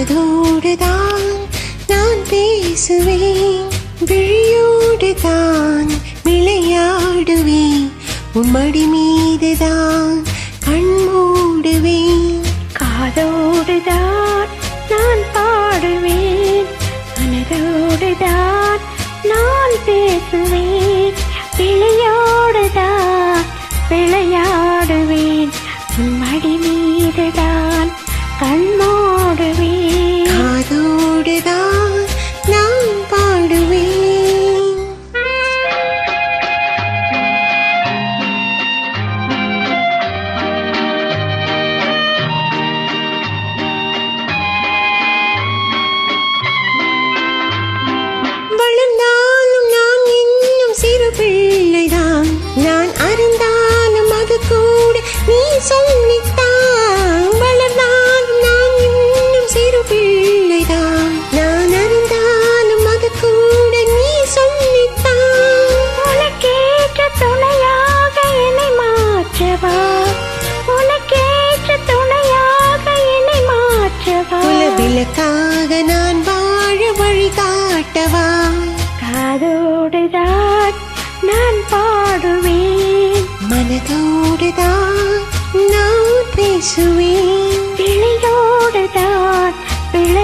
மனதோடு தான் நான் பேசுவேன். விழியோடு தான் விளையாடுவேன். உம்மடி மீது தான் கண் மூடுவேன். காதோடு தான் உனக்காக நான் வாழ வழி காட்டவா? காதோடுதான் நான் பாடுவேன். மனதோடுதான் நான் பேசுவேன். விழியோடுதான் விழ